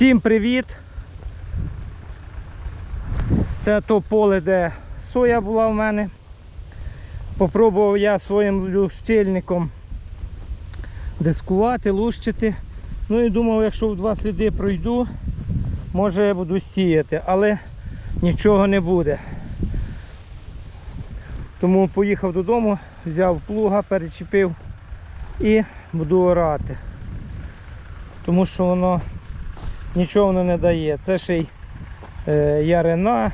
Всім привіт! Це то поле, де соя була в мене. Попробував я своїм лущильником дискувати, лущити. Ну і думав, якщо в два сліди пройду, може я буду сіяти, але нічого не буде. Тому поїхав додому, взяв плуга, перечепив і буду орати. Тому що воно нічого воно не дає. Це ще й е, ярина.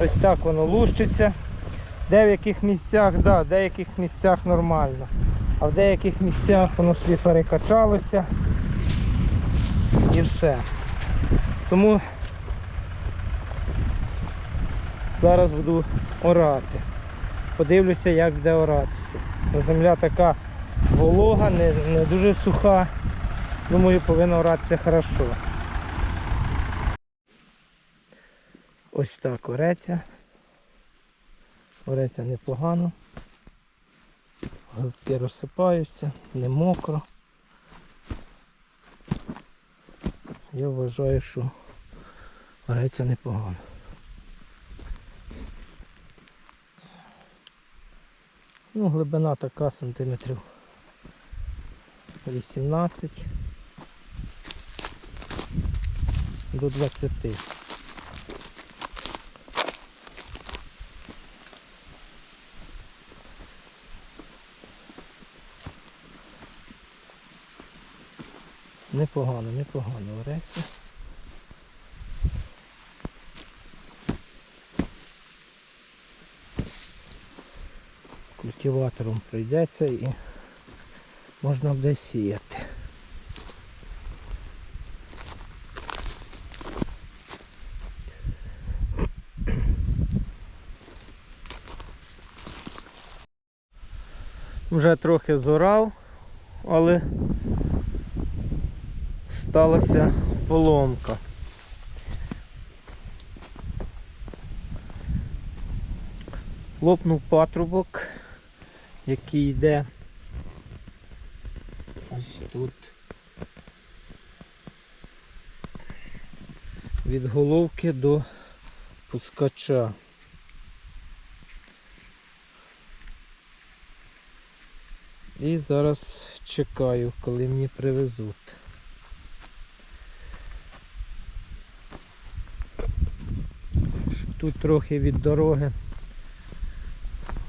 Ось так воно лущиться. В деяких місцях, да, в деяких місцях нормально. А в деяких місцях воно собі перекачалося і все. Тому зараз буду орати. Подивлюся, як буде оратися. Земля така волога, не, не дуже суха. Думаю, повинна оратися хорошо. Ось так ореться. Ореться непогано. Грудки розсипаються, не мокро. Я вважаю, що ореться непогано. Ну, глибина така сантиметрів 18 до 20. Непогано, непогано ореться. Культиватором прийдеться і можна буде сіяти. Вже трохи зорав, але сталася поломка. Лопнув патрубок, який йде ось тут від головки до пускача. І зараз чекаю, коли мені привезуть. Тут трохи від дороги.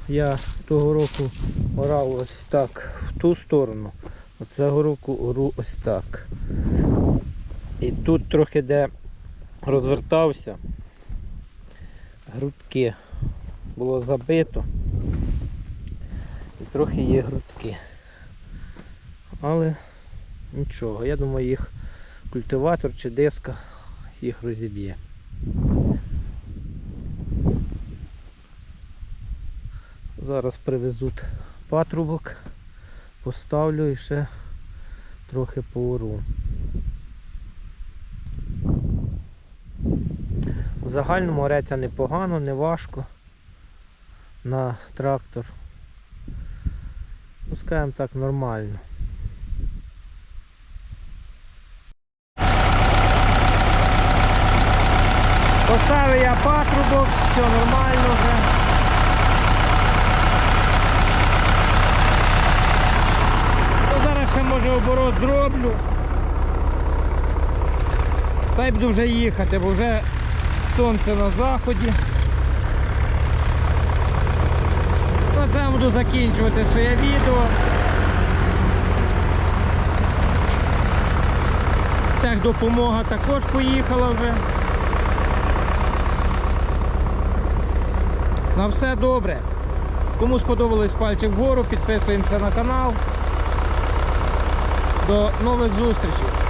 Я того року орав ось так в ту сторону, а цього року ору ось так. І тут трохи де розвертався, грудки було забито. І трохи є грудки. Але нічого, я думаю їх культиватор чи диска їх розіб'є. Зараз привезуть патрубок, поставлю і ще трохи поору. В загальному ореться непогано, не важко на трактор. Ну, скажімо так, нормально. Поставив я патрубок, все нормально вже. То зараз ще може оборот зроблю. Та й буду вже їхати, бо вже сонце на заході. На цьому буду закінчувати своє відео. Так, допомога також поїхала вже. На все добре. Кому сподобалось пальчик вгору, підписуємося на канал. До нових зустрічей.